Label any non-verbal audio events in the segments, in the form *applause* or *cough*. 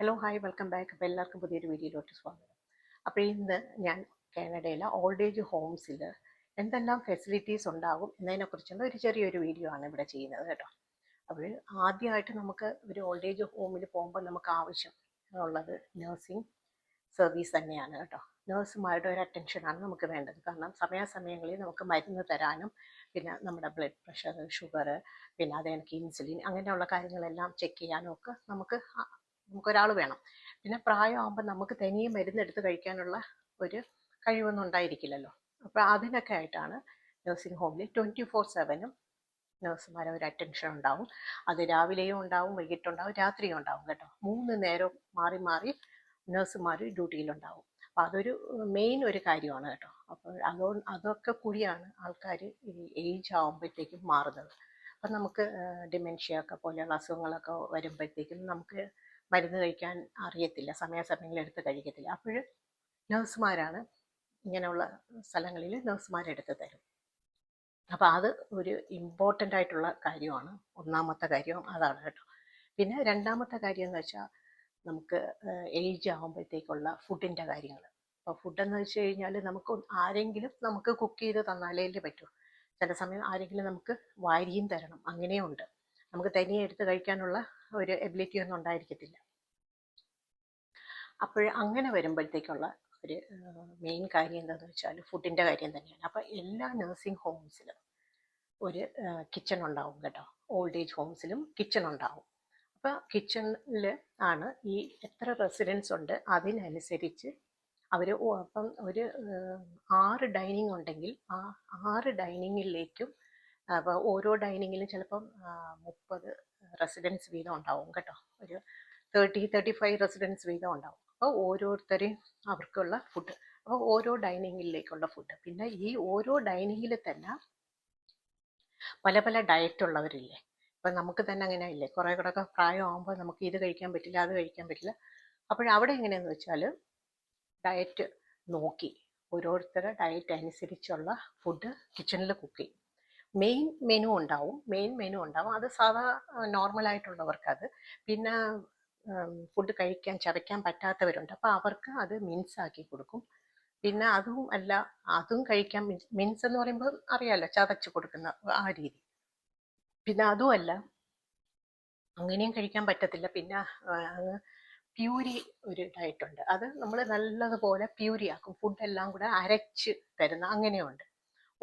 Hello hi welcome back അപ്പോൾ എല്ലാവർക്കും പുതിയൊരു വീഡിയോയിലോട്ട് സ്വാഗതം. അപ്പോൾ ഇന്ന് ഞാൻ കാനഡയിലെ ഓൾഡ് ഏജ് ഹോംസിൽ എന്തെല്ലാം ഫെസിലിറ്റീസ് ഉണ്ടാകും എന്നതിനെക്കുറിച്ചുള്ള ഒരു ചെറിയൊരു വീഡിയോ ആണ് ഇവിടെ ചെയ്യുന്നത് കേട്ടോ. അപ്പോൾ ആദ്യമായിട്ട് നമുക്ക് ഒരു ഓൾഡ് ഏജ് ഹോമിൽ പോകുമ്പോൾ നമുക്ക് ആവശ്യം ഉള്ളത് നഴ്സിംഗ് സർവീസ് തന്നെയാണ് കേട്ടോ. നഴ്സുമാരുടെ ഒരു അറ്റൻഷനാണ് നമുക്ക് വേണ്ടത്. കാരണം സമയാസമയങ്ങളിൽ നമുക്ക് മരുന്ന് തരാനും പിന്നെ നമ്മുടെ ബ്ലഡ് പ്രഷർ ഷുഗർ പിന്നെ അതേ കണക്ക് ഇൻസുലിൻ അങ്ങനെയുള്ള കാര്യങ്ങളെല്ലാം ചെക്ക് ചെയ്യാനും ഒക്കെ നമുക്ക് നമുക്കൊരാൾ വേണം. പിന്നെ പ്രായമാകുമ്പോൾ നമുക്ക് തനിയെ മരുന്നെടുത്ത് കഴിക്കാനുള്ള ഒരു കഴിവൊന്നും ഉണ്ടായിരിക്കില്ലല്ലോ. അപ്പോൾ അതിനൊക്കെ ആയിട്ടാണ് നഴ്സിംഗ് ഹോമിൽ ട്വന്റി ഫോർ സെവനും നഴ്സുമാരെ ഒരു അറ്റൻഷൻ ഉണ്ടാവും. അത് രാവിലെയും ഉണ്ടാവും വൈകിട്ടുണ്ടാവും രാത്രിയും ഉണ്ടാവും കേട്ടോ. മൂന്ന് നേരം മാറി മാറി നഴ്സുമാർ ഡ്യൂട്ടിയിലുണ്ടാവും. അപ്പം അതൊരു മെയിൻ ഒരു കാര്യമാണ് കേട്ടോ. അപ്പോൾ അതോ അതൊക്കെ കൂടിയാണ് ആൾക്കാർ ഈ ഏജ് ആകുമ്പോഴത്തേക്കും മാറുന്നത്. അപ്പം നമുക്ക് ഡിമെൻഷ്യ ഒക്കെ പോലെയുള്ള അസുഖങ്ങളൊക്കെ വരുമ്പോഴത്തേക്കും നമുക്ക് മരുന്ന് കഴിക്കാൻ അറിയത്തില്ല. സമയാസമയങ്ങളിൽ എടുത്ത് കഴിക്കത്തില്ല. അപ്പോൾ നഴ്സുമാരാണ് ഇങ്ങനെയുള്ള സ്ഥലങ്ങളിൽ നഴ്സുമാരെടുത്ത് തരും. അപ്പോൾ അത് ഒരു ഇമ്പോർട്ടന്റ് ആയിട്ടുള്ള കാര്യമാണ്. ഒന്നാമത്തെ കാര്യം അതാണ് കേട്ടോ. പിന്നെ രണ്ടാമത്തെ കാര്യം എന്ന് വെച്ചാൽ നമുക്ക് ഏജ് ആകുമ്പോഴത്തേക്കുള്ള ഫുഡിന്റെ കാര്യങ്ങൾ. അപ്പോൾ ഫുഡെന്ന് വെച്ച് കഴിഞ്ഞാൽ നമുക്ക് ആരെങ്കിലും നമുക്ക് കുക്ക് ചെയ്ത് തന്നാലേ പറ്റൂ. ചില സമയം ആരെങ്കിലും നമുക്ക് വാരിയും തരണം. അങ്ങനെയുണ്ട്. നമുക്ക് തനിയെ എടുത്ത് കഴിക്കാനുള്ള ഒരു എബിലിറ്റി ഒന്നും ഉണ്ടായിരിക്കത്തില്ല. അപ്പോൾ അങ്ങനെ വരുമ്പോഴത്തേക്കുള്ള ഒരു മെയിൻ കാര്യം എന്താണെന്ന് വെച്ചാൽ ഫുഡിന്റെ കാര്യം തന്നെയാണ്. അപ്പോൾ എല്ലാ നഴ്സിംഗ് ഹോംസിലും ഒരു കിച്ചൺ ഉണ്ടാവും കേട്ടോ. ഓൾഡ് ഏജ് ഹോംസിലും കിച്ചൺ ഉണ്ടാവും. അപ്പോൾ കിച്ചണിൽ ആണ് ഈ എത്ര റെസിഡൻസ് ഉണ്ട് അതിനനുസരിച്ച് അവർ അപ്പം ഒരു ആറ് ഡൈനിങ് ഉണ്ടെങ്കിൽ ആ ആറ് ഡൈനിങ്ങിലേക്കും അപ്പോൾ ഓരോ ഡൈനിങ്ങിലും ചിലപ്പം മുപ്പത് റെസിഡൻസ് വീതം ഉണ്ടാവും കേട്ടോ. ഒരു തേർട്ടി തേർട്ടി ഫൈവ് റെസിഡൻസ് വീതം ഉണ്ടാവും. അപ്പോൾ ഓരോരുത്തരെയും അവർക്കുള്ള ഫുഡ്. അപ്പോൾ ഓരോ ഡൈനിങ്ങിലേക്കുള്ള ഫുഡ്. പിന്നെ ഈ ഓരോ ഡൈനിങ്ങിൽ തന്നെ പല പല ഡയറ്റ് ഉള്ളവരില്ലേ? ഇപ്പം നമുക്ക് തന്നെ അങ്ങനെ ഇല്ലേ കുറേ കൂടെ ഒക്കെ പ്രായമാകുമ്പോൾ നമുക്ക് ഇത് കഴിക്കാൻ പറ്റില്ല അത് കഴിക്കാൻ പറ്റില്ല. അപ്പോഴവിടെ എങ്ങനെയാണെന്ന് വെച്ചാൽ ഡയറ്റ് നോക്കി. ഓരോരുത്തരുടെ ഡയറ്റ് അനുസരിച്ചുള്ള ഫുഡ് കിച്ചണിൽ കുക്ക് ചെയ്യും. മെയിൻ മെനു ഉണ്ടാവും. മെയിൻ മെനു ഉണ്ടാവും. അത് സാധാ അത്. പിന്നെ ഫുഡ് കഴിക്കാൻ ചവയ്ക്കാൻ പറ്റാത്തവരുണ്ട്. അപ്പോൾ അവർക്ക് അത് മിൻസ് ആക്കി കൊടുക്കും. പിന്നെ അതും അല്ല അതും കഴിക്കാൻ മിൻസ് എന്ന് പറയുമ്പോൾ അറിയാലോ ചതച്ച് കൊടുക്കുന്ന ആ രീതി. പിന്നെ അതുമല്ല അങ്ങനെയും കഴിക്കാൻ പറ്റത്തില്ല. പിന്നെ പ്യൂരി ഒരു ഡയറ്റുണ്ട് അത് നമ്മൾ നല്ലതുപോലെ പ്യൂരി ആക്കും ഫുഡ് എല്ലാം കൂടെ അരച്ച് തരുന്ന അങ്ങനെയുണ്ട്.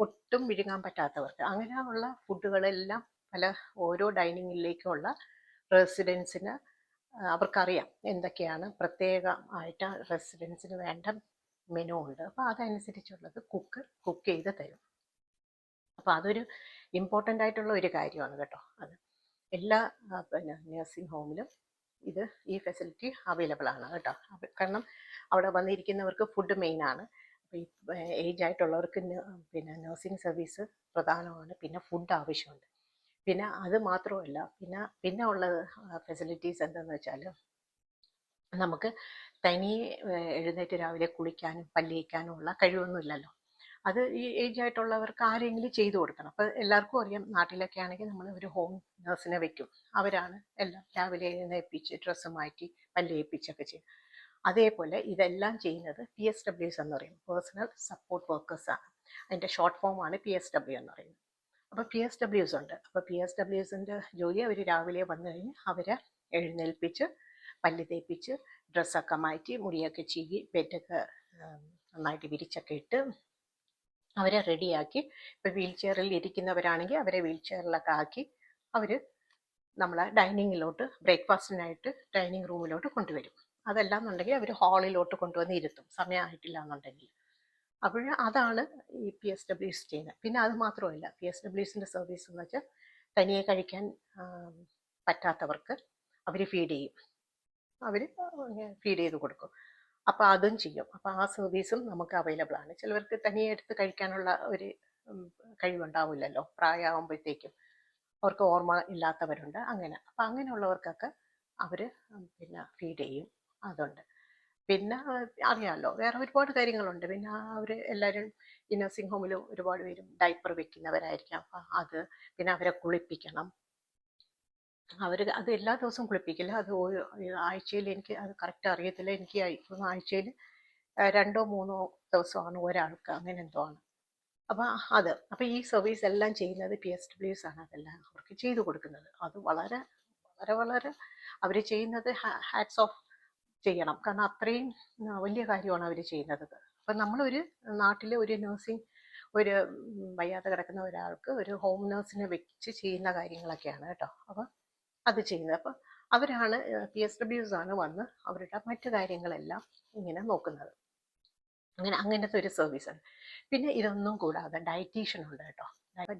ഒട്ടും വിഴുങ്ങാൻ പറ്റാത്തവർക്ക്. അങ്ങനെയുള്ള ഫുഡുകളെല്ലാം പല ഓരോ ഡൈനിങ്ങിലേക്കുള്ള റെസിഡൻസിന് അവർക്കറിയാം എന്തൊക്കെയാണ് പ്രത്യേകമായിട്ട് റെസിഡൻസിന് വേണ്ട മെനു ഉണ്ട്. അപ്പോൾ അതനുസരിച്ചുള്ളത് കുക്ക് കുക്ക് ചെയ്ത് തരും. അപ്പോൾ അതൊരു ഇമ്പോർട്ടന്റ് ആയിട്ടുള്ള ഒരു കാര്യമാണ് കേട്ടോ അത്. എല്ലാ പിന്നെ നഴ്സിംഗ് ഹോമിലും ഇത് ഈ ഫെസിലിറ്റി അവൈലബിൾ ആണ് കേട്ടോ. കാരണം അവിടെ വന്നിരിക്കുന്നവർക്ക് ഫുഡ് മെയിനാണ്. ഏജ് ആയിട്ടുള്ളവർക്ക് പിന്നെ നഴ്സിംഗ് സർവീസ് പ്രധാനമാണ്. പിന്നെ ഫുഡ് ആവശ്യമുണ്ട്. പിന്നെ അത് മാത്രമല്ല പിന്നെ പിന്നെ ഉള്ള ഫെസിലിറ്റീസ് എന്താണെന്ന് വെച്ചാൽ നമുക്ക് തനിയെ എഴുന്നേറ്റ് രാവിലെ കുളിക്കാനും പല്ലിയിക്കാനും ഉള്ള കഴിവൊന്നും ഇല്ലല്ലോ അത് ഈ ഏജ് ആയിട്ടുള്ളവർക്ക് ആരെങ്കിലും ചെയ്തു കൊടുക്കണം. അപ്പോൾ എല്ലാവർക്കും അറിയാം നാട്ടിലൊക്കെ ആണെങ്കിൽ നമ്മൾ ഒരു ഹോം നഴ്സിനെ വെക്കും. അവരാണ് എല്ലാം രാവിലെ എഴുന്നേൽപ്പിച്ച് ഡ്രസ്സ് മാറ്റി പല്ലേൽപ്പിച്ചൊക്കെ ചെയ്യും. അതേപോലെ ഇതെല്ലാം ചെയ്യുന്നത് പി എസ് ഡബ്ല്യൂസ് എന്ന് പറയും. പേഴ്സണൽ സപ്പോർട്ട് വർക്കേഴ്സ് ആണ്. അതിന്റെ ഷോർട്ട് ഫോമാണ് പി എസ് ഡബ്ല്യു എന്ന് പറയുന്നത്. അപ്പോൾ പി എസ് ഡബ്ല്യൂസ് ഉണ്ട്. അപ്പോൾ പി എസ് ഡബ്ല്യൂസിന്റെ ജോലി അവർ രാവിലെ വന്നു കഴിഞ്ഞ് അവരെ എഴുന്നേൽപ്പിച്ച് പല്ല് തേപ്പിച്ച് ഡ്രസ്സൊക്കെ മാറ്റി മുടിയൊക്കെ ചീകി ബെഡൊക്കെ നന്നായിട്ട് വിരിച്ചൊക്കെ ഇട്ട് അവരെ റെഡിയാക്കി. ഇപ്പോൾ വീൽ ചെയറിൽ ഇരിക്കുന്നവരാണെങ്കിൽ അവരെ വീൽ ചെയറിലൊക്കെ ആക്കി അവർ നമ്മളെ ഡൈനിങ്ങിലോട്ട് ബ്രേക്ക്ഫാസ്റ്റിനായിട്ട് ഡൈനിങ് റൂമിലോട്ട് കൊണ്ടുവരും. അതല്ല എന്നുണ്ടെങ്കിൽ അവർ ഹാളിലോട്ട് കൊണ്ടുവന്ന് ഇരുത്തും. സമയമായിട്ടില്ല എന്നുണ്ടെങ്കിൽ അപ്പോൾ അതാണ് ഈ പി എസ് ഡബ്ല്യൂസ് ചെയ്യുന്നത്. പിന്നെ അത് മാത്രമല്ല പി എസ് ഡബ്ല്യൂസിന്റെ സർവീസ് എന്ന് വെച്ചാൽ തനിയെ കഴിക്കാൻ പറ്റാത്തവർക്ക് അവർ ഫീഡ് ചെയ്യും. അവർ ഫീഡ് ചെയ്ത് കൊടുക്കും. അപ്പോൾ അതും ചെയ്യും. അപ്പോൾ ആ സർവീസും നമുക്ക് അവൈലബിൾ ആണ്. ചിലവർക്ക് തനിയെ എടുത്ത് കഴിക്കാനുള്ള ഒരു കഴിവുണ്ടാവില്ലല്ലോ. പ്രായമാകുമ്പോഴത്തേക്കും അവർക്ക് ഓർമ്മ ഇല്ലാത്തവരുണ്ട്. അങ്ങനെ. അപ്പം അങ്ങനെയുള്ളവർക്കൊക്കെ അവർ പിന്നെ ഫീഡ് ചെയ്യും. അതുണ്ട്. പിന്നെ അറിയാമല്ലോ വേറെ ഒരുപാട് കാര്യങ്ങളുണ്ട്. പിന്നെ അവർ എല്ലാവരും ഈ നഴ്സിംഗ് ഹോമിൽ ഒരുപാട് പേരും ഡൈപ്പർ വെക്കുന്നവരായിരിക്കും. അപ്പം അത് പിന്നെ അവരെ കുളിപ്പിക്കണം. അവർ അത് എല്ലാ ദിവസവും കുളിപ്പിക്കില്ല. അത് ആഴ്ചയിൽ എനിക്ക് അത് കറക്റ്റ് അറിയത്തില്ല. എനിക്ക് ആഴ്ചയിൽ രണ്ടോ മൂന്നോ ദിവസമാണ് ഒരാൾക്ക് അങ്ങനെ എന്തോ ആണ്. അപ്പം അത് അപ്പം ഈ സർവീസ് എല്ലാം ചെയ്യുന്നത് പി എസ് ഡബ്ല്യൂസ് ആണ്. അതെല്ലാം അവർക്ക് ചെയ്തു കൊടുക്കുന്നത്. അത് വളരെ വളരെ വളരെ അവർ ചെയ്യുന്നത് ഹാറ്റ്സ് ഓഫ് ചെയ്യണം. കാരണം അത്രയും വലിയ കാര്യമാണ് അവർ ചെയ്യുന്നത്. അപ്പം നമ്മളൊരു നാട്ടിലെ ഒരു നഴ്സിംഗ് ഒരു വയ്യാതെ കിടക്കുന്ന ഒരാൾക്ക് ഒരു ഹോം നേഴ്സിനെ വെച്ച് ചെയ്യുന്ന കാര്യങ്ങളൊക്കെയാണ് കേട്ടോ. അപ്പം അത് ചെയ്യുന്നത്. അപ്പം അവരാണ് പി എസ് ഡബ്ല്യൂസ് ആണ് വന്ന് അവരുടെ മറ്റു കാര്യങ്ങളെല്ലാം ഇങ്ങനെ നോക്കുന്നത്. അങ്ങനെ അങ്ങനത്തെ ഒരു സർവീസാണ് പിന്നെ ഇതൊന്നും കൂടാതെ ഡയറ്റീഷ്യൻ ഉണ്ട് കേട്ടോ.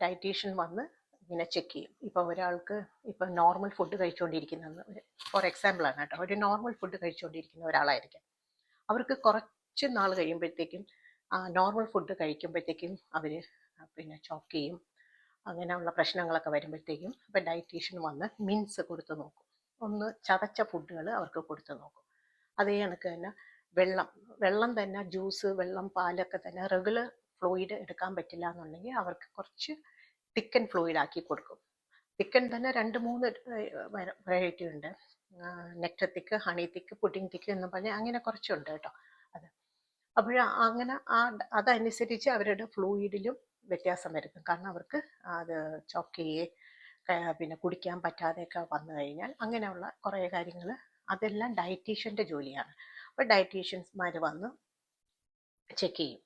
ഡയറ്റീഷ്യൻ വന്ന് ഇങ്ങനെ ചെക്ക് ചെയ്യും. ഇപ്പോൾ ഒരാൾക്ക് ഇപ്പം നോർമൽ ഫുഡ് കഴിച്ചുകൊണ്ടിരിക്കുന്ന ഫോർ എക്സാമ്പിൾ ആണ് കേട്ടോ. ഒരു നോർമൽ ഫുഡ് കഴിച്ചുകൊണ്ടിരിക്കുന്ന ഒരാളായിരിക്കാം. അവർക്ക് കുറച്ച് നാൾ കഴിയുമ്പോഴത്തേക്കും നോർമൽ ഫുഡ് കഴിക്കുമ്പോഴത്തേക്കും അവർ പിന്നെ ചോക്ക് ചെയ്യും. അങ്ങനെയുള്ള പ്രശ്നങ്ങളൊക്കെ വരുമ്പോഴത്തേക്കും ഇപ്പം ഡയറ്റീഷ്യൻ വന്ന് മിൻസ് കൊടുത്ത് നോക്കും. ഒന്ന് ചതച്ച ഫുഡുകൾ അവർക്ക് കൊടുത്ത് നോക്കും. അതേ കണക്ക് തന്നെ വെള്ളം. വെള്ളം തന്നെ ജ്യൂസ് വെള്ളം പാലൊക്കെ തന്നെ റെഗുലർ ഫ്ലൂയിഡ് എടുക്കാൻ പറ്റില്ല എന്നുണ്ടെങ്കിൽ അവർക്ക് കുറച്ച് തിക്കൻ ഫ്ലൂയിഡ് ആക്കി കൊടുക്കും. തിക്കൻ തന്നെ രണ്ട് മൂന്ന് വെറൈറ്റി ഉണ്ട്. Nectar thick honey thick pudding thick എന്ന് പറഞ്ഞ് അങ്ങനെ കുറച്ചുണ്ട് കേട്ടോ. അത്. അപ്പോൾ അങ്ങനെ ആ അതനുസരിച്ച് അവരുടെ ഫ്ലൂയിഡിലും വ്യത്യാസം വരുത്തും കാരണം അവർക്ക് അത് ചോക്ക് പിന്നെ കുടിക്കാൻ പറ്റാതെയൊക്കെ വന്നു കഴിഞ്ഞാൽ അങ്ങനെയുള്ള കുറേ കാര്യങ്ങൾ അതെല്ലാം ഡയറ്റീഷ്യന്റെ ജോലിയാണ്. അപ്പോൾ ഡയറ്റീഷ്യൻസ്മാർ വന്ന് ചെക്ക് ചെയ്യും.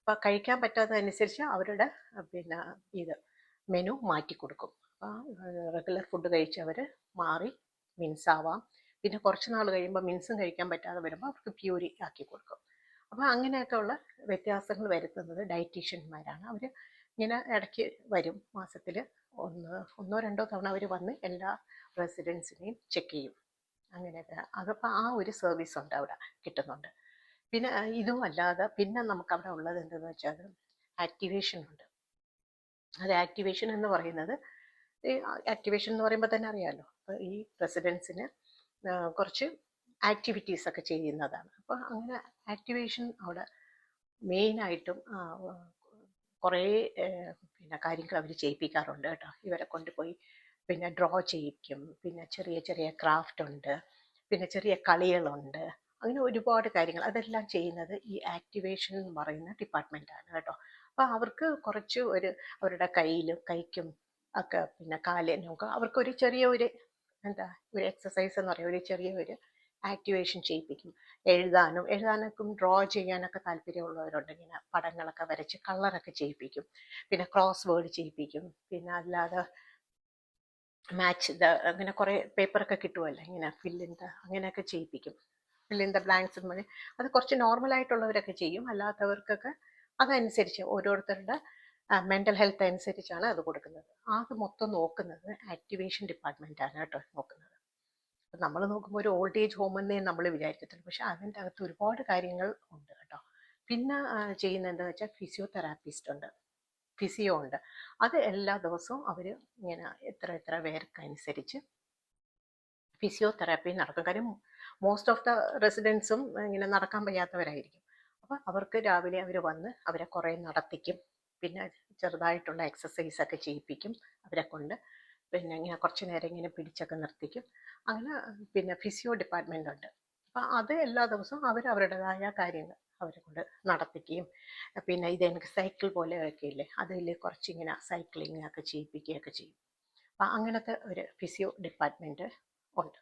അപ്പോൾ കഴിക്കാൻ പറ്റാത്തതനുസരിച്ച് അവരുടെ പിന്നെ ഇത് മെനു മാറ്റി കൊടുക്കും. റെഗുലർ ഫുഡ് കഴിച്ചവർ മാറി മിൻസ് ആവാം. പിന്നെ കുറച്ച് നാൾ കഴിയുമ്പോൾ മിൻസും കഴിക്കാൻ പറ്റാതെ വരുമ്പോൾ അവർക്ക് പ്യൂരി ആക്കി കൊടുക്കും. അപ്പോൾ അങ്ങനെയൊക്കെ ഉള്ള വ്യത്യാസങ്ങൾ വരുത്തുന്നത് ഡയറ്റീഷ്യന്മാരാണ് അവർ ഇങ്ങനെ ഇടയ്ക്ക് വരും മാസത്തിൽ ഒന്ന് ഒന്നോ രണ്ടോ തവണ അവർ വന്ന് എല്ലാ റെസിഡൻസിനെയും ചെക്ക് ചെയ്യും. അങ്ങനെയൊക്കെ. അതപ്പോൾ ആ ഒരു സർവീസ് ഉണ്ട് അവിടെ കിട്ടുന്നുണ്ട്. പിന്നെ ഇതും അല്ലാതെ പിന്നെ നമുക്ക് അവിടെ ഉള്ളത് എന്തെന്ന് വെച്ചാൽ ആക്ടിവേഷൻ ഉണ്ട്. അത് ആക്ടിവേഷൻ എന്ന് പറയുന്നത്. ഈ ആക്ടിവേഷൻ എന്ന് പറയുമ്പോൾ തന്നെ അറിയാമല്ലോ അപ്പോൾ ഈ റെസിഡൻസിന് കുറച്ച് ആക്ടിവിറ്റീസ് ഒക്കെ ചെയ്യുന്നതാണ്. അപ്പോൾ അങ്ങനെ ആക്ടിവേഷൻ അവിടെ മെയിനായിട്ടും കുറേ പിന്നെ കാര്യങ്ങൾ അവർ ചെയ്യിപ്പിക്കാറുണ്ട് കേട്ടോ. ഇവരെ കൊണ്ടുപോയി പിന്നെ ഡ്രോ ചെയ്യിക്കും പിന്നെ ചെറിയ ചെറിയ ക്രാഫ്റ്റ് ഉണ്ട്. പിന്നെ ചെറിയ കളികളുണ്ട്. അങ്ങനെ ഒരുപാട് കാര്യങ്ങൾ. അതെല്ലാം ചെയ്യുന്നത് ഈ ആക്ടിവേഷൻ എന്ന് പറയുന്ന ഡിപ്പാർട്ട്മെന്റാണ് കേട്ടോ. അപ്പോൾ അവർക്ക് കുറച്ച് ഒരു അവരുടെ കയ്യിലും കൈക്കും ഒക്കെ പിന്നെ കാലിനും ഒക്കെ അവർക്കൊരു ചെറിയ ഒരു എന്താ ഒരു എക്സസൈസ് എന്ന് പറയുക ഒരു ചെറിയ ഒരു ആക്ടിവേഷൻ ചെയ്യിപ്പിക്കും. എഴുതാനും എഴുതാനൊക്കെ ഡ്രോ ചെയ്യാനൊക്കെ താല്പര്യമുള്ളവരുണ്ട്. ഇങ്ങനെ പടങ്ങളൊക്കെ വരച്ച് കളറൊക്കെ ചെയ്യിപ്പിക്കും. പിന്നെ ക്രോസ് വേർഡ് ചെയ്യിപ്പിക്കും. പിന്നെ അല്ലാതെ മാച്ച് ദ അങ്ങനെ കുറേ പേപ്പറൊക്കെ കിട്ടുമല്ലോ ഇങ്ങനെ ഫില്ലിന്റെ അങ്ങനെയൊക്കെ ചെയ്യിപ്പിക്കും. ഫില്ലിൻ ദ ബ്ലാങ്ക്സ് അത് കുറച്ച് നോർമലായിട്ടുള്ളവരൊക്കെ ചെയ്യും. അല്ലാത്തവർക്കൊക്കെ അതനുസരിച്ച് ഓരോരുത്തരുടെ മെന്റൽ ഹെൽത്ത് അനുസരിച്ചാണ് അത് കൊടുക്കുന്നത്. അത് മൊത്തം നോക്കുന്നത് ആക്ടിവേഷൻ ഡിപ്പാർട്ട്മെന്റാണ് കേട്ടോ നോക്കുന്നത്. അപ്പം നമ്മൾ നോക്കുമ്പോൾ ഒരു ഓൾഡ് ഏജ് ഹോം എന്നേ നമ്മൾ വിചാരിക്കത്തുള്ളൂ. പക്ഷെ അതിന്റെ അകത്ത് ഒരുപാട് കാര്യങ്ങൾ ഉണ്ട് കേട്ടോ. പിന്നെ ചെയ്യുന്ന എന്താണെന്ന് വെച്ചാൽ ഫിസിയോതെറാപ്പിസ്റ്റ് ഉണ്ട്. ഫിസിയോ ഉണ്ട്. അത് എല്ലാ ദിവസവും അവർ ഇങ്ങനെ എത്ര എത്ര പേർക്കനുസരിച്ച് ഫിസിയോതെറാപ്പി നടക്കും. കാര്യം മോസ്റ്റ് ഓഫ് ദ റെസിഡൻസും ഇങ്ങനെ നടക്കാൻ വയ്യാത്തവരായിരിക്കും. അപ്പോൾ അവർക്ക് രാവിലെ അവർ വന്ന് അവരെ കുറേ നടത്തിക്കും. പിന്നെ ചെറുതായിട്ടുള്ള എക്സസൈസ് ഒക്കെ ചെയ്യിപ്പിക്കും അവരെ കൊണ്ട്. പിന്നെ ഇങ്ങനെ കുറച്ച് നേരം ഇങ്ങനെ പിടിച്ചൊക്കെ നിർത്തിക്കും. അങ്ങനെ പിന്നെ ഫിസിയോ ഡിപ്പാർട്ട്മെന്റ് ഉണ്ട്. അപ്പോൾ അത് എല്ലാ ദിവസവും അവർ അവരുടേതായ കാര്യങ്ങൾ അവരെ കൊണ്ട് നടത്തിക്കുകയും പിന്നെ ഇത് എനിക്ക് സൈക്കിൾ ഒക്കെ ഇല്ലേ അതിൽ കുറച്ചിങ്ങനെ സൈക്ലിംഗ് ഒക്കെ ചെയ്യിപ്പിക്കുകയൊക്കെ ചെയ്യും. അപ്പം അങ്ങനത്തെ ഒരു ഫിസിയോ ഡിപ്പാർട്ട്മെന്റ് ഉണ്ട്.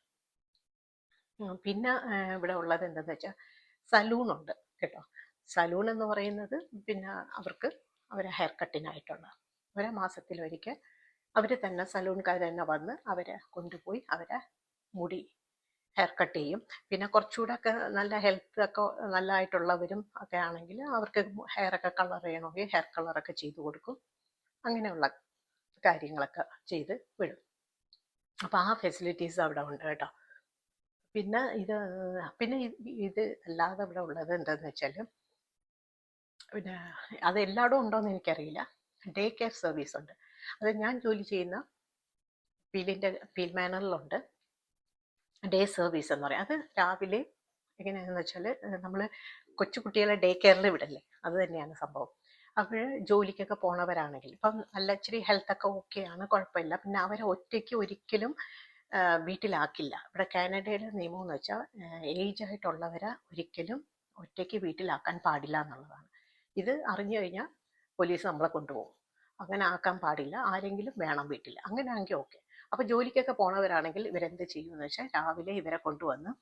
പിന്നെ ഇവിടെ ഉള്ളത് എന്താണെന്ന് വെച്ചാൽ സലൂൺ ഉണ്ട്. കേട്ടോ. സലൂൺ എന്ന് പറയുന്നത് പിന്നെ അവർക്ക് അവരെ ഹെയർ കട്ടിനായിട്ടുള്ള അവരെ മാസത്തിലൊരിക്കൽ അവർ തന്നെ സലൂൺകാർ തന്നെ വന്ന് അവരെ കൊണ്ടുപോയി അവരെ മുടി ഹെയർ കട്ട് ചെയ്യും. പിന്നെ കുറച്ചുകൂടെ ഒക്കെ നല്ല ഹെൽത്ത് ഒക്കെ നല്ലതായിട്ടുള്ളവരും ഒക്കെ ആണെങ്കിൽ അവർക്ക് ഹെയർ ഒക്കെ കളർ ചെയ്യണമെങ്കിൽ ഹെയർ കളറൊക്കെ ചെയ്ത് കൊടുക്കും. അങ്ങനെയുള്ള കാര്യങ്ങളൊക്കെ ചെയ്ത് വിടും. അപ്പോൾ ആ ഫെസിലിറ്റീസ് അവിടെ ഉണ്ട് കേട്ടോ. പിന്നെ ഇത് പിന്നെ ഇത് അല്ലാതെ ഇവിടെ ഉള്ളത് എന്താണെന്ന് വെച്ചാൽ പിന്നെ അത് എല്ലായിടും ഉണ്ടോയെന്ന് എനിക്കറിയില്ല. ഡേ കെയർ സർവീസ് ഉണ്ട്. അത് ഞാൻ ജോലി ചെയ്യുന്ന പീലിന്റെ പീൽ മാനറിലുണ്ട് ഡേ സർവീസ് എന്ന് പറയും. അത് രാവിലെ എങ്ങനെയാണെന്ന് വെച്ചാൽ നമ്മൾ കൊച്ചുകുട്ടികളെ ഡേ കെയറിൽ വിടല്ലേ? അത് തന്നെയാണ് സംഭവം. അപ്പോൾ ജോലിക്കൊക്കെ പോണവരാണെങ്കിൽ ഇപ്പം നല്ല ഇച്ചിരി ഹെൽത്തൊക്കെ ആണ് കുഴപ്പമില്ല. പിന്നെ അവരെ ഒറ്റയ്ക്ക് ഒരിക്കലും വീട്ടിലാക്കില്ല. ഇവിടെ കാനഡയുടെ നിയമം എന്ന് വെച്ചാൽ ഏജ് ആയിട്ടുള്ളവരെ ഒരിക്കലും ഒറ്റയ്ക്ക് വീട്ടിലാക്കാൻ പാടില്ല എന്നുള്ളതാണ്. ഇത് അറിഞ്ഞു കഴിഞ്ഞാൽ പോലീസ് നമ്മളെ കൊണ്ടുപോകും. അങ്ങനെ ആക്കാൻ പാടില്ല. ആരെങ്കിലും വേണം വീട്ടിൽ. അങ്ങനെ ആണെങ്കിൽ ഓക്കെ. അപ്പൊ ജോലിക്കൊക്കെ പോണവരാണെങ്കിൽ ഇവരെന്ത് ചെയ്യുമെന്ന് വെച്ചാൽ രാവിലെ ഇവരെ കൊണ്ടുവന്ന്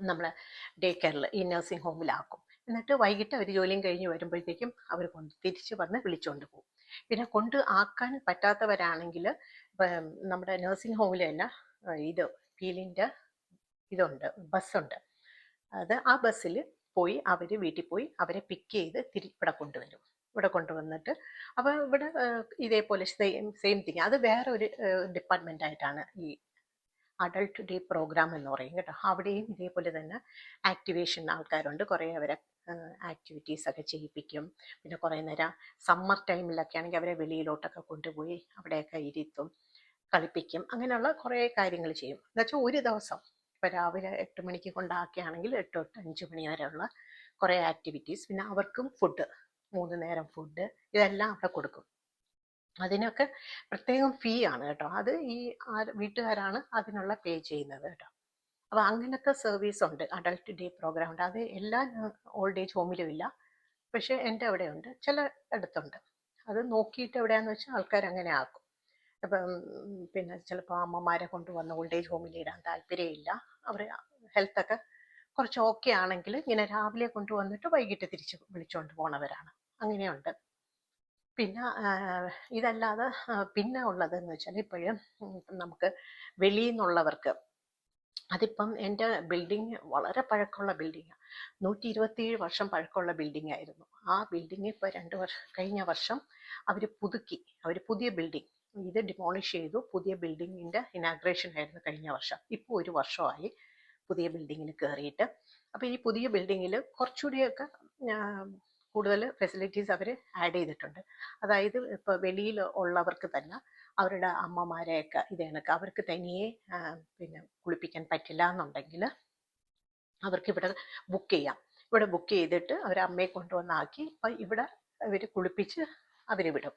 നമ്മളെ ഡേ കെയറിൽ ഈ നഴ്സിംഗ് ഹോമിലാക്കും. എന്നിട്ട് വൈകിട്ട് അവർ ജോലിയും കഴിഞ്ഞ് വരുമ്പോഴത്തേക്കും അവർ കൊണ്ട് തിരിച്ച് വന്ന് വിളിച്ചുകൊണ്ട് പോകും. പിന്നെ കൊണ്ട് ആക്കാൻ പറ്റാത്തവരാണെങ്കിൽ നമ്മുടെ നഴ്സിംഗ് ഹോമിൽ തന്നെ ഇത് ഫീലിന്റെ ഇതുണ്ട് ബസ്സുണ്ട്. അത് ആ ബസ്സിൽ പോയി അവർ വീട്ടിൽ പോയി അവരെ പിക്ക് ചെയ്ത് തിരി ഇവിടെ കൊണ്ടുവരും. ഇവിടെ കൊണ്ടുവന്നിട്ട് അപ്പോൾ ഇവിടെ ഇതേപോലെ സെയിം സെയിം തിങ് അത് വേറെ ഒരു ഡിപ്പാർട്ട്മെന്റ് ആയിട്ടാണ് ഈ അഡൾട്ട് ഡേ പ്രോഗ്രാം എന്ന് പറയും കേട്ടോ. അവിടെയും ഇതേപോലെ തന്നെ ആക്ടിവേഷൻ ആൾക്കാരുണ്ട്. കുറേ അവരെ ആക്ടിവിറ്റീസ് ഒക്കെ ചെയ്യിപ്പിക്കും. പിന്നെ കുറേ നേരം സമ്മർ ടൈമിലൊക്കെ ആണെങ്കിൽ അവരെ വെളിയിലോട്ടൊക്കെ കൊണ്ടുപോയി അവിടെയൊക്കെ ഇരുത്തും കളിപ്പിക്കും. അങ്ങനെയുള്ള കുറേ കാര്യങ്ങൾ ചെയ്യും. എന്നുവെച്ചാൽ ഒരു ദിവസം ഇപ്പോൾ രാവിലെ എട്ട് മണിക്ക് കൊണ്ടാക്കുകയാണെങ്കിൽ എട്ട് തൊട്ട് അഞ്ച് മണി വരെയുള്ള കുറേ ആക്ടിവിറ്റീസ് പിന്നെ അവർക്കും ഫുഡ് മൂന്ന് നേരം ഫുഡ് ഇതെല്ലാം അവിടെ കൊടുക്കും. അതിനൊക്കെ പ്രത്യേകം ഫീ ആണ് കേട്ടോ. അത് ഈ വീട്ടുകാരാണ് അതിനുള്ള പേ ചെയ്യുന്നത് കേട്ടോ. അപ്പോൾ അങ്ങനത്തെ സർവീസ് ഉണ്ട്. അഡൾട്ട് ഡേ പ്രോഗ്രാം ഉണ്ട്. അത് എല്ലാ ഓൾഡ് ഏജ് ഹോമിലും ഇല്ല. പക്ഷേ എന്റെ അവിടെ ഉണ്ട്. ചില ഇടത്തുണ്ട് അത് നോക്കിയിട്ട് എവിടെയാണെന്ന് വെച്ചാൽ ആൾക്കാർ അങ്ങനെ ആക്കും. അപ്പം പിന്നെ ചിലപ്പോൾ അമ്മമാരെ കൊണ്ടുവന്ന് ഓൾഡ് ഏജ് ഹോമിൽ ഇടാൻ താല്പര്യമില്ല. അവർ ഹെൽത്തൊക്കെ കുറച്ച് ഓക്കെ ആണെങ്കിൽ ഇങ്ങനെ രാവിലെ കൊണ്ടുവന്നിട്ട് വൈകിട്ട് തിരിച്ച് വിളിച്ചുകൊണ്ട് പോണവരാണ്. അങ്ങനെയുണ്ട്. പിന്നെ ഇതല്ലാതെ പിന്നെ ഉള്ളതെന്ന് വെച്ചാൽ ഇപ്പോഴും നമുക്ക് വെളിയിൽ നിന്നുള്ളവർക്ക് അതിപ്പം എന്റെ ബിൽഡിങ് വളരെ പഴക്കമുള്ള ബിൽഡിങ്ങാണ് നൂറ്റി ഇരുപത്തിയേഴ് വർഷം പഴക്കമുള്ള ബിൽഡിംഗ് ആയിരുന്നു ആ ബിൽഡിംഗ് ഇപ്പോൾ രണ്ട് വർഷം കഴിഞ്ഞ വർഷം അവർ പുതുക്കി. അവർ പുതിയ ബിൽഡിംഗ് ഇത് ഡിമോളിഷ് ചെയ്തു. പുതിയ ബിൽഡിങ്ങിന്റെ ഇനാഗ്രേഷൻ ആയിരുന്നു കഴിഞ്ഞ വർഷം. ഇപ്പോൾ ഒരു വർഷമായി പുതിയ ബിൽഡിങ്ങിൽ കയറിയിട്ട് അപ്പോൾ ഈ പുതിയ ബിൽഡിങ്ങിൽ കുറച്ചുകൂടിയൊക്കെ കൂടുതൽ ഫെസിലിറ്റീസ് അവർ ആഡ് ചെയ്തിട്ടുണ്ട്. അതായത് ഇപ്പോൾ വെളിയിൽ ഉള്ളവർക്ക് തന്നെ അവരുടെ അമ്മമാരെയൊക്കെ ഇത് കണക്ക് അവർക്ക് തനിയെ പിന്നെ കുളിപ്പിക്കാൻ പറ്റില്ല എന്നുണ്ടെങ്കിൽ അവർക്ക് ഇവിടെ ബുക്ക് ചെയ്യാം. ഇവിടെ ബുക്ക് ചെയ്തിട്ട് അവർ അമ്മയെ കൊണ്ടുവന്നാക്കി അപ്പം ഇവിടെ ഇവർ കുളിപ്പിച്ച് അവർ വിടും.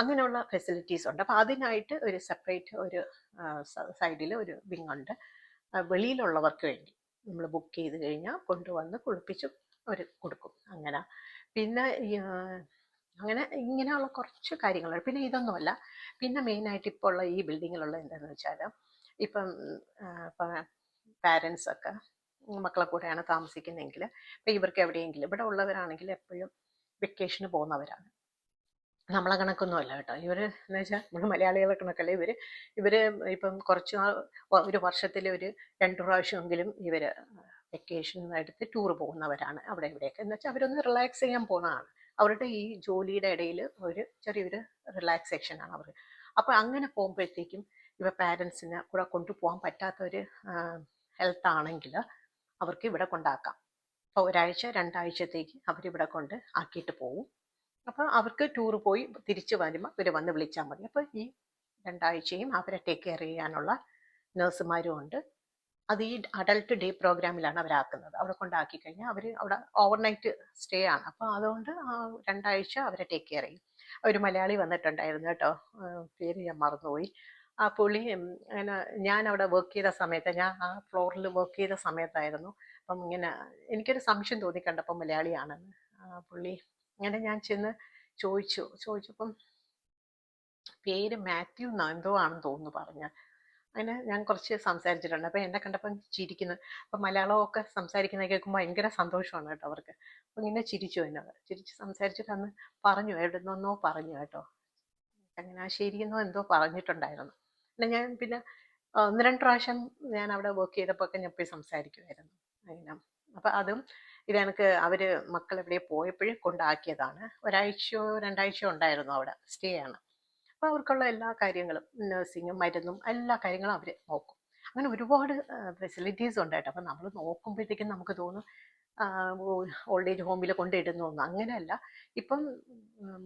അങ്ങനെയുള്ള ഫെസിലിറ്റീസ് ഉണ്ട്. അപ്പോൾ അതിനായിട്ട് ഒരു സെപ്പറേറ്റ് ഒരു സൈഡിൽ ഒരു വിങ് ഉണ്ട്. വെളിയിലുള്ളവർക്ക് വേണ്ടി. നമ്മൾ ബുക്ക് ചെയ്ത് കഴിഞ്ഞാൽ കൊണ്ടുവന്ന് കുളിപ്പിച്ച് അവർ കൊടുക്കും. അങ്ങനെ പിന്നെ അങ്ങനെ ഇങ്ങനെയുള്ള കുറച്ച് കാര്യങ്ങളുണ്ട് പിന്നെ ഇതൊന്നുമല്ല. പിന്നെ മെയിനായിട്ട് ഇപ്പോൾ ഉള്ള ഈ ബിൽഡിങ്ങിലുള്ള എന്താണെന്ന് വെച്ചാൽ ഇപ്പം ആ, ഇപ്പം പാരൻസ് ഒക്കെ മക്കളെ കൂടെയാണ് താമസിക്കുന്നതെങ്കിൽ ഇപ്പം ഇവർക്ക് എവിടെയെങ്കിലും ഇവിടെ ഉള്ളവരാണെങ്കിൽ എപ്പോഴും വെക്കേഷന് പോകുന്നവരാണ്. നമ്മളെ കണക്കൊന്നുമല്ല കേട്ടോ. ഇവർ എന്ന് വെച്ചാൽ നമ്മൾ മലയാളികളെ കണക്കല്ല. ഇവർ ഇവർ ഇപ്പം കുറച്ച് ഒരു വർഷത്തിൽ ഒരു രണ്ട് പ്രാവശ്യമെങ്കിലും ഇവർ വെക്കേഷൻ എടുത്ത് ടൂർ പോകുന്നവരാണ് അവിടെ ഇവിടെയൊക്കെ. എന്ന് വെച്ചാൽ അവരൊന്ന് റിലാക്സ് ചെയ്യാൻ പോകുന്നതാണ് അവരുടെ ഈ ജോലിയുടെ ഇടയിൽ ഒരു ചെറിയൊരു റിലാക്സേഷനാണ് അവർ അപ്പോൾ അങ്ങനെ പോകുമ്പോഴത്തേക്കും ഇവ പാരൻസിന് കൂടെ കൊണ്ടുപോകാൻ പറ്റാത്ത ഒരു ഹെൽത്ത് ആണെങ്കിൽ അവർക്ക് ഇവിടെ കൊണ്ടാക്കാം. അപ്പോൾ ഒരാഴ്ച രണ്ടാഴ്ചത്തേക്ക് അവരിവിടെ കൊണ്ട് ആക്കിയിട്ട് പോകും അപ്പോൾ അവർക്ക് ടൂർ പോയി തിരിച്ചു വരുമ്പോൾ ഇവർ വന്ന് വിളിച്ചാൽ മതി. അപ്പോൾ ഈ രണ്ടാഴ്ചയും അവരെ ടേക്ക് കെയർ ചെയ്യാനുള്ള നഴ്സുമാരും ഉണ്ട്. അത് ഈ അഡൾട്ട് ഡേ പ്രോഗ്രാമിലാണ് അവരാക്കുന്നത് അവിടെ കൊണ്ടാക്കി കഴിഞ്ഞാൽ അവർ അവിടെ ഓവർനൈറ്റ് സ്റ്റേ ആണ്. അപ്പോൾ അതുകൊണ്ട് ആ രണ്ടാഴ്ച അവരെ ടേക്ക് കെയർ ചെയ്യും. ഒരു മലയാളി വന്നിട്ടുണ്ടായിരുന്നു കേട്ടോ. പേര് ഞാൻ മറന്നുപോയി. ആ പുള്ളി അങ്ങനെ ഞാൻ അവിടെ വർക്ക് ചെയ്ത സമയത്ത് ഞാൻ ആ ഫ്ലോറിൽ വർക്ക് ചെയ്ത സമയത്തായിരുന്നു. അപ്പം ഇങ്ങനെ എനിക്കൊരു സംശയം തോന്നി കണ്ടപ്പോൾ മലയാളിയാണെന്ന്. ആ, പുള്ളി അങ്ങനെ ഞാൻ ചെന്ന് ചോദിച്ചു. ചോദിച്ചപ്പം പേര് മാത്യു എന്തോ ആണെന്ന് തോന്നുന്നു പറഞ്ഞ. അങ്ങനെ ഞാൻ കുറച്ച് സംസാരിച്ചിട്ടുണ്ട്. അപ്പം എന്നെ കണ്ടപ്പം ചിരിക്കുന്നു. അപ്പം മലയാളമൊക്കെ സംസാരിക്കുന്നത് കേൾക്കുമ്പോൾ ഭയങ്കര സന്തോഷമാണ് കേട്ടോ അവർക്ക്. അപ്പം ഇങ്ങനെ ചിരിച്ചു എന്നോട് ചിരിച്ച് സംസാരിച്ചിട്ട് അന്ന് പറഞ്ഞു. എവിടെ നിന്നോ പറഞ്ഞു കേട്ടോ. ചങ്ങനാശ്ശേരിന്നോ എന്തോ പറഞ്ഞിട്ടുണ്ടായിരുന്നു. പിന്നെ ഞാൻ പിന്നെ ഒന്ന് രണ്ട് പ്രാവശ്യം ഞാൻ അവിടെ വർക്ക് ചെയ്തപ്പോൾ ഒക്കെ ഞാൻ പോയി സംസാരിക്കുമായിരുന്നു അങ്ങനെ. അപ്പം അതും ഇത് എനിക്ക് അവർ മക്കൾ എവിടെ പോയപ്പോഴും കൊണ്ടാക്കിയതാണ്. ഒരാഴ്ചയോ രണ്ടാഴ്ചയോ ഉണ്ടായിരുന്നു അവിടെ. സ്റ്റേ ആണ്. അപ്പോൾ അവർക്കുള്ള എല്ലാ കാര്യങ്ങളും നഴ്സിങ്ങും മരുന്നും എല്ലാ കാര്യങ്ങളും അവർ നോക്കും. അങ്ങനെ ഒരുപാട് ഫെസിലിറ്റീസ് ഉണ്ട് കേട്ടോ. അപ്പം നമ്മൾ നോക്കുമ്പോഴത്തേക്കും നമുക്ക് തോന്നും ഓൾഡ് ഏജ് ഹോമിൽ കൊണ്ടിടുന്നു എന്ന് അങ്ങനെയല്ല. ഇപ്പം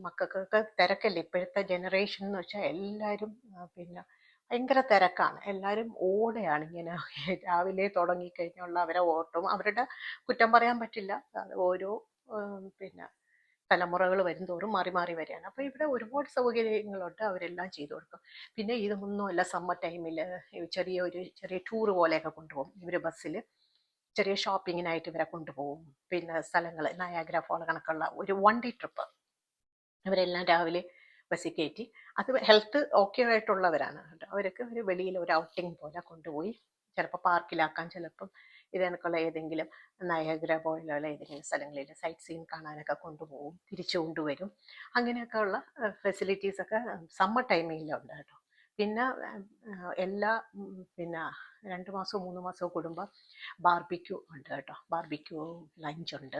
മക്കൾക്കൊക്കെ തിരക്കല്ലേ? ഇപ്പോഴത്തെ ജനറേഷൻ എന്ന് വെച്ചാൽ എല്ലാവരും പിന്നെ ഭയങ്കര തിരക്കാണ്. എല്ലാവരും ഓടെയാണ് ഇങ്ങനെ *laughs* രാവിലെ തുടങ്ങിക്കഴിഞ്ഞുള്ള അവരെ ഓട്ടം അവരുടെ കുറ്റം പറയാൻ പറ്റില്ല. ഓരോ പിന്നെ തലമുറകൾ വരുംതോറും മാറി മാറി വരികയാണ്. അപ്പോൾ ഇവിടെ ഒരുപാട് സൗകര്യങ്ങളുണ്ട് അവരെല്ലാം ചെയ്തു കൊടുക്കും. പിന്നെ ഇതൊന്നുമല്ല സമ്മർ ടൈമിൽ ചെറിയ ഒരു ചെറിയ ടൂർ പോലെയൊക്കെ കൊണ്ടുപോകും. ഇവർ ബസ്സിൽ ചെറിയ ഷോപ്പിങ്ങിനായിട്ട് ഇവരെ കൊണ്ടുപോകും. പിന്നെ സ്ഥലങ്ങൾ നയാഗ്ര ഫോൾ കണക്കുള്ള ഒരു വൺ ഡേ ട്രിപ്പ് ഇവരെല്ലാം രാവിലെ ബസ്സിൽ കയറ്റി അത് ഹെൽത്ത് ഓക്കെ ആയിട്ടുള്ളവരാണ്. അവരൊക്കെ ഒരു വെളിയിൽ ഒരു ഔട്ടിങ് പോലെ കൊണ്ടുപോയി. ചിലപ്പോൾ പാർക്കിലാക്കാം ചിലപ്പം ഇതിനൊക്കെയുള്ള ഏതെങ്കിലും നയഗ്ര പോലുള്ള ഏതെങ്കിലും സ്ഥലങ്ങളിൽ സൈറ്റ് സീൻ കാണാനൊക്കെ കൊണ്ടുപോകും തിരിച്ചു കൊണ്ടുവരും. അങ്ങനെയൊക്കെ ഉള്ള ഫെസിലിറ്റീസ് ഒക്കെ സമ്മർ ടൈമിലുണ്ട് കേട്ടോ. പിന്നെ എല്ലാ പിന്നെ രണ്ട് മാസവും മൂന്ന് മാസവും കൂടുമ്പോൾ ബാർബിക്യൂ ഉണ്ട് കേട്ടോ. ബാർബിക്യൂ ലഞ്ച് ഉണ്ട്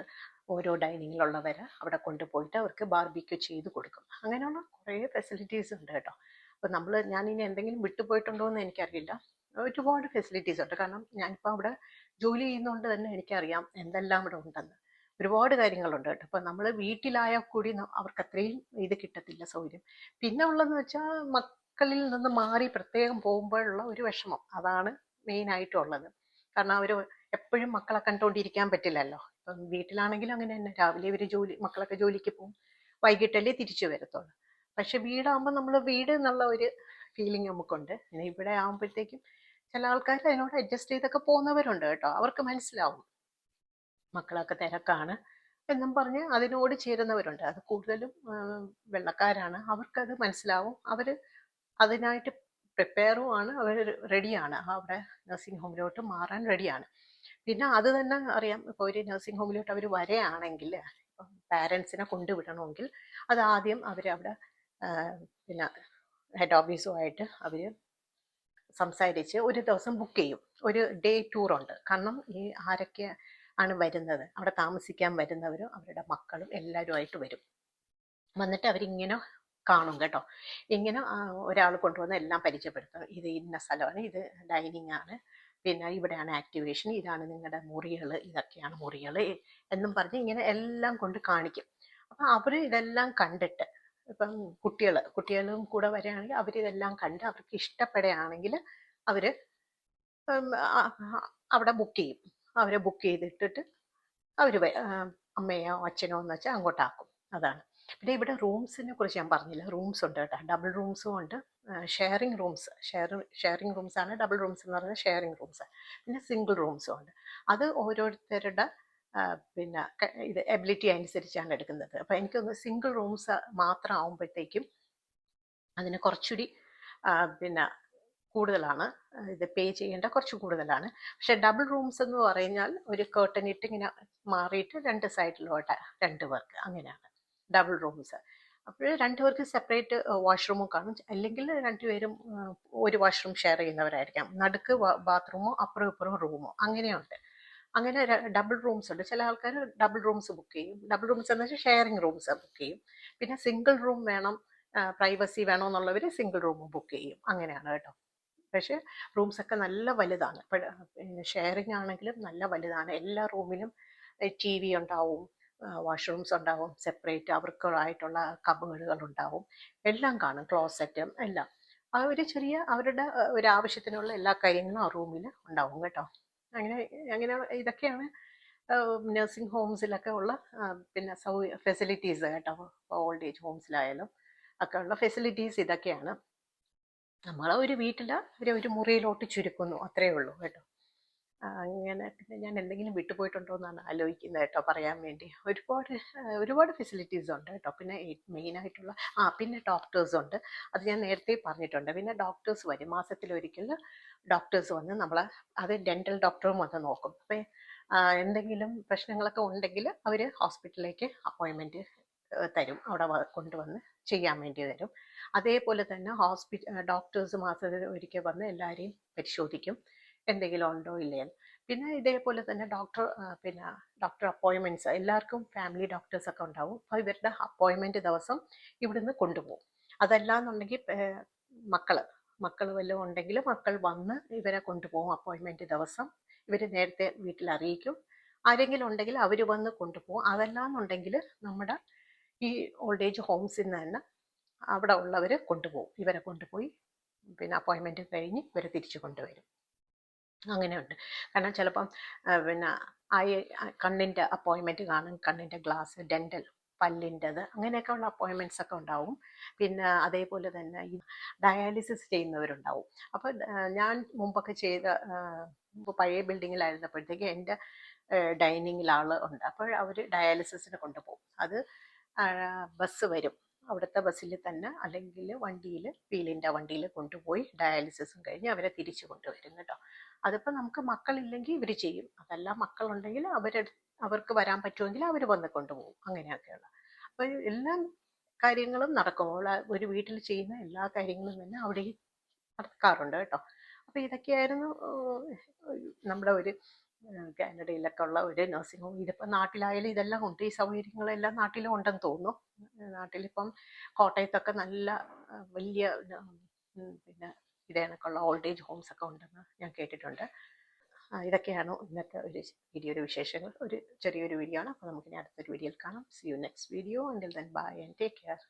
ഓരോ ഡൈനിങ്ങിലുള്ളവർ അവിടെ കൊണ്ടുപോയിട്ട് അവർക്ക് ബാർബിക്യൂ ചെയ്ത് കൊടുക്കും. അങ്ങനെയുള്ള കുറേ ഫെസിലിറ്റീസ് ഉണ്ട് കേട്ടോ. അപ്പോൾ നമ്മൾ ഞാൻ ഇനി എന്തെങ്കിലും വിട്ടുപോയിട്ടുണ്ടോ എന്ന് എനിക്കറിയില്ല. ഒരുപാട് ഫെസിലിറ്റീസ് ഉണ്ട്. കാരണം ഞാനിപ്പോൾ അവിടെ ജോലി ചെയ്യുന്നതുകൊണ്ട് തന്നെ എനിക്കറിയാം എന്തെല്ലാം ഇവിടെ ഉണ്ടെന്ന്. ഒരുപാട് കാര്യങ്ങളുണ്ട് കേട്ടോ. അപ്പം നമ്മൾ വീട്ടിലായാൽ കൂടി അവർക്ക് അത്രയും ഇത് കിട്ടത്തില്ല സൗകര്യം. പിന്നെ ഉള്ളതെന്ന് വെച്ചാൽ മക്കളിൽ നിന്ന് മാറി പ്രത്യേകം പോകുമ്പോഴുള്ള ഒരു വിഷമം. അതാണ് മെയിനായിട്ടുള്ളത് കാരണം അവർ എപ്പോഴും മക്കളെ കണ്ടുകൊണ്ടിരിക്കാൻ പറ്റില്ലല്ലോ. ഇപ്പം വീട്ടിലാണെങ്കിലും അങ്ങനെ തന്നെ. രാവിലെ ഇവർ ജോലി മക്കളൊക്കെ ജോലിക്ക് പോകും. വൈകിട്ടല്ലേ തിരിച്ചു വരത്തുള്ളൂ. പക്ഷെ വീടാകുമ്പോൾ നമ്മൾ വീട് എന്നുള്ള ഒരു ഫീലിംഗ് നമുക്കുണ്ട്. പിന്നെ ഇവിടെ ആകുമ്പോഴത്തേക്കും ചില ആൾക്കാർ അതിനോട് അഡ്ജസ്റ്റ് ചെയ്തൊക്കെ പോകുന്നവരുണ്ട് കേട്ടോ. അവർക്ക് മനസ്സിലാവും. മക്കളൊക്കെ തിരക്കാണ് എന്നും പറഞ്ഞ് അതിനോട് ചേരുന്നവരുണ്ട്. അത് കൂടുതലും വെള്ളക്കാരാണ്. അവർക്കത് മനസ്സിലാവും. അവർ അതിനായിട്ട് പ്രിപ്പയറുമാണ് അവർ റെഡിയാണ് അവിടെ നഴ്സിംഗ് ഹോമിലോട്ട് മാറാൻ റെഡിയാണ് പിന്നെ അത് തന്നെ അറിയാം. ഇപ്പോൾ ഒരു നഴ്സിംഗ് ഹോമിലോട്ട് അവർ വരെയാണെങ്കിൽ പാരൻസിനെ കൊണ്ടുവിടണമെങ്കിൽ അത് ആദ്യം അവരവിടെ പിന്നെ ഹെഡ് ഓഫീസുമായിട്ട് അവർ സംസാരിച്ച് ഒരു ദിവസം ബുക്ക് ചെയ്യും. ഒരു ഡേ ടൂർ ഉണ്ട്. കാരണം ഈ ആരൊക്കെ ആണ് വരുന്നത് അവിടെ താമസിക്കാൻ വരുന്നവരും അവരുടെ മക്കളും എല്ലാവരുമായിട്ട് വരും. വന്നിട്ട് അവരിങ്ങനെ കാണും കേട്ടോ. ഇങ്ങനെ ഒരാൾ കൊണ്ടുവന്ന് എല്ലാം പരിചയപ്പെടുത്തും. ഇത് ഇന്ന സ്ഥലമാണ് ഇത് ഡൈനിങ് ആണ്. പിന്നെ ഇവിടെയാണ് ആക്ടിവേഷൻ ഇതാണ് നിങ്ങളുടെ മുറികൾ ഇതൊക്കെയാണ് മുറികൾ എന്നും പറഞ്ഞ് ഇങ്ങനെ എല്ലാം കൊണ്ട് കാണിക്കും. അപ്പം അവർ ഇതെല്ലാം കണ്ടിട്ട് ഇപ്പം കുട്ടികൾ കുട്ടികളും കൂടെ വരികയാണെങ്കിൽ അവരിതെല്ലാം കണ്ട് അവർക്ക് ഇഷ്ടപ്പെടുകയാണെങ്കിൽ അവർ അവിടെ ബുക്ക് ചെയ്യും. അവരെ ബുക്ക് ചെയ്തിട്ടിട്ട് അവർ അമ്മയോ അച്ഛനോ എന്ന് വെച്ചാൽ അങ്ങോട്ടാക്കും. അതാണ്. പിന്നെ ഇവിടെ റൂംസിനെ കുറിച്ച് ഞാൻ പറഞ്ഞില്ല. റൂംസ് ഉണ്ട് കേട്ടോ. ഡബിൾ റൂംസും ഉണ്ട്. Sharing rooms share sharing rooms ആണ്. ഡബിൾ റൂംസ് എന്ന് പറയുന്നത് ഷെയറിങ് റൂംസ് പിന്നെ സിംഗിൾ റൂംസും ഉണ്ട്. അത് ഓരോരുത്തരുടെ പിന്നെ ഇത് എബിലിറ്റി അനുസരിച്ചാണ് എടുക്കുന്നത്. അപ്പോൾ എനിക്കൊന്ന് സിംഗിൾ റൂംസ് മാത്രം ആകുമ്പോഴത്തേക്കും അതിന് കുറച്ചുകൂടി പിന്നെ കൂടുതലാണ്. ഇത് പേ ചെയ്യേണ്ട കുറച്ച് കൂടുതലാണ്. പക്ഷെ ഡബിൾ റൂംസ് എന്ന് പറഞ്ഞാൽ ഒരു കേർട്ടൻ ഇട്ട് ഇങ്ങനെ മാറിയിട്ട് രണ്ട് സൈഡിലോട്ട് രണ്ട് പേർക്ക് അങ്ങനെയാണ്. ഡബിൾ റൂംസ് അപ്പോൾ രണ്ട് പേർക്ക് സെപ്പറേറ്റ് വാഷ്റൂമും കാണും. അല്ലെങ്കിൽ രണ്ടുപേരും ഒരു വാഷ്റൂം ഷെയർ ചെയ്യുന്നവരായിരിക്കാം. നടുക്ക് ബാത്റൂമോ അപ്പുറം ഇപ്പുറം റൂമോ അങ്ങനെയുണ്ട്. അങ്ങനെ ഡബിൾ റൂംസ് ഉണ്ട്. ചില ആൾക്കാർ ഡബിൾ റൂംസ് ബുക്ക് ചെയ്യും. ഡബിൾ റൂംസ് എന്ന് വെച്ചാൽ ഷെയറിംഗ് റൂംസ് ബുക്ക് ചെയ്യും. പിന്നെ സിംഗിൾ റൂം വേണം പ്രൈവസി വേണമെന്നുള്ളവർ സിംഗിൾ റൂം ബുക്ക് ചെയ്യും. അങ്ങനെയാണ് കേട്ടോ. പക്ഷേ റൂംസ് ഒക്കെ നല്ല വലുതാണ്. ഷെയറിംഗ് ആണെങ്കിലും നല്ല വലുതാണ്. എല്ലാ റൂമിലും ടി വി ഉണ്ടാവും വാഷ്റൂംസ് ഉണ്ടാവും സെപ്പറേറ്റ് അവർക്കായിട്ടുള്ള കബേഡുകൾ ഉണ്ടാവും. എല്ലാം കാണും ക്ലോസറ്റും എല്ലാം. ആ ഒരു ചെറിയ അവരുടെ ഒരു ആവശ്യത്തിനുള്ള എല്ലാ കാര്യങ്ങളും ആ റൂമിൽ ഉണ്ടാവും കേട്ടോ. അങ്ങനെ അങ്ങനെ ഇതൊക്കെയാണ് നഴ്സിംഗ് ഹോംസിലൊക്കെ ഉള്ള പിന്നെ സൗ ഫെസിലിറ്റീസ് കേട്ടോ ഓൾഡ് ഏജ് ഹോംസിലായാലും ഒക്കെ ഉള്ള ഫെസിലിറ്റീസ് ഇതൊക്കെയാണ്. നമ്മളെ ഒരു വീട്ടിൽ ഒരു ഒരു മുറിയിലോട്ട് ചുരുക്കുന്നു അത്രയേ ഉള്ളൂ കേട്ടോ. അങ്ങനെ പിന്നെ ഞാൻ എന്തെങ്കിലും വിട്ടുപോയിട്ടുണ്ടോ എന്നാണ് ആലോചിക്കുന്നത് കേട്ടോ പറയാൻ വേണ്ടി. ഒരുപാട് ഒരുപാട് ഫെസിലിറ്റീസ് ഉണ്ട് കേട്ടോ. പിന്നെ മെയിനായിട്ടുള്ള ആ പിന്നെ ഡോക്ടേഴ്സ് ഉണ്ട്. അത് ഞാൻ നേരത്തെ പറഞ്ഞിട്ടുണ്ട്. പിന്നെ ഡോക്ടേഴ്സ് വരും. മാസത്തിലൊരിക്കൽ ഡോക്ടേഴ്സ് വന്ന് നമ്മളെ അത് ഡെന്റൽ ഡോക്ടറും വന്ന് നോക്കും. അപ്പം എന്തെങ്കിലും പ്രശ്നങ്ങളൊക്കെ ഉണ്ടെങ്കിൽ അവർ ഹോസ്പിറ്റലിലേക്ക് അപ്പോയിൻമെന്റ് തരും. അവിടെ കൊണ്ടുവന്ന് ചെയ്യാൻ വേണ്ടി തരും. അതേപോലെ തന്നെ ഹോസ്പിറ്റൽ ഡോക്ടേഴ്സ് മാസത്തിൽ ഒരിക്കൽ വന്ന് എല്ലാവരെയും പരിശോധിക്കും. എന്തെങ്കിലും ഉണ്ടോ ഇല്ലയെന്ന് പിന്നെ ഇതേപോലെ തന്നെ ഡോക്ടർ പിന്നെ ഡോക്ടർ അപ്പോയിൻമെന്റ്സ് എല്ലാവർക്കും ഫാമിലി ഡോക്ടേഴ്സ് ഒക്കെ ഉണ്ടാവും. അപ്പോൾ ഇവരുടെ അപ്പോയിൻമെന്റ് ദിവസം ഇവിടുന്ന് കൊണ്ടുപോകും. അതല്ലാന്നുണ്ടെങ്കിൽ മക്കൾ മക്കൾ വല്ലതും ഉണ്ടെങ്കിൽ മക്കൾ വന്ന് ഇവരെ കൊണ്ടുപോകും അപ്പോയിൻമെന്റ് ദിവസം. ഇവർ നേരത്തെ വീട്ടിൽ അറിയിക്കും. ആരെങ്കിലും ഉണ്ടെങ്കിൽ അവർ വന്ന് കൊണ്ടുപോകും. അതല്ലാന്നുണ്ടെങ്കിൽ നമ്മുടെ ഈ ഓൾഡ് ഏജ് ഹോംസിൽ നിന്ന് തന്നെ അവിടെ ഉള്ളവർ കൊണ്ടുപോകും. ഇവരെ കൊണ്ടുപോയി പിന്നെ അപ്പോയിൻമെന്റ് കഴിഞ്ഞ് ഇവരെ തിരിച്ചു കൊണ്ടുവരും. അങ്ങനെയുണ്ട്. കാരണം ചിലപ്പം പിന്നെ ഐ കണ്ണിന്റെ അപ്പോയിൻമെന്റ് കാണും. കണ്ണിന്റെ ഗ്ലാസ് ഡെന്റൽ പല്ലിന്റെത് അങ്ങനെയൊക്കെ ഉള്ള അപ്പോയിൻമെന്റ്സ് ഒക്കെ ഉണ്ടാവും. പിന്നെ അതേപോലെ തന്നെ ഈ ഡയാലിസിസ് ചെയ്യുന്നവരുണ്ടാവും. അപ്പോൾ ഞാൻ മുമ്പൊക്കെ ചെയ്ത പഴയ ബിൽഡിങ്ങിലായിരുന്നപ്പോഴത്തേക്ക് എന്റെ ഡൈനിങ്ങിൽ ആൾ ഉണ്ട്. അപ്പോൾ അവർ ഡയാലിസിസിന് കൊണ്ടുപോകും. അത് ബസ് വരും. അവിടുത്തെ ബസ്സിൽ തന്നെ അല്ലെങ്കിൽ വണ്ടിയിൽ വീലിന്റെ വണ്ടിയിൽ കൊണ്ടുപോയി ഡയാലിസിസും കഴിഞ്ഞ് അവരെ തിരിച്ചു കൊണ്ടുവരും കേട്ടോ. അതിപ്പോൾ നമുക്ക് മക്കളില്ലെങ്കിൽ ഇവർ ചെയ്യും. അതല്ല മക്കളുണ്ടെങ്കിൽ അവരെ അവർക്ക് വരാൻ പറ്റുമെങ്കിൽ അവർ വന്ന് കൊണ്ടുപോകും. അങ്ങനെയൊക്കെയുള്ള. അപ്പോൾ എല്ലാ കാര്യങ്ങളും നടക്കും. ഒരു വീട്ടിൽ ചെയ്യുന്ന എല്ലാ കാര്യങ്ങളും തന്നെ അവിടെ നടക്കാറുണ്ട് കേട്ടോ. അപ്പോൾ ഇതൊക്കെയായിരുന്നു നമ്മുടെ ഒരു കാനഡയിലൊക്കെ ഉള്ള ഒരു നഴ്സിംഗ് ഹോം. ഇതിപ്പോൾ നാട്ടിലായാലും ഇതെല്ലാം ഉണ്ട്. ഈ സൗകര്യങ്ങളെല്ലാം നാട്ടിലും ഉണ്ടെന്ന് തോന്നുന്നു. നാട്ടിലിപ്പം കോട്ടയത്തൊക്കെ നല്ല വലിയ പിന്നെ കണക്കുള്ള ഓൾഡ് ഏജ് ഹോംസ് ഒക്കെ ഉണ്ടെന്ന് ഞാൻ കേട്ടിട്ടുണ്ട്. ഇതൊക്കെയാണ് ഇന്നത്തെ ഒരു വീഡിയോയുടെ വിശേഷങ്ങൾ. ഒരു ചെറിയൊരു വീഡിയോ ആണ്. അപ്പോൾ നമുക്ക് ഇനി അടുത്തൊരു വീഡിയോയിൽ കാണാം. See you next video until bye and take care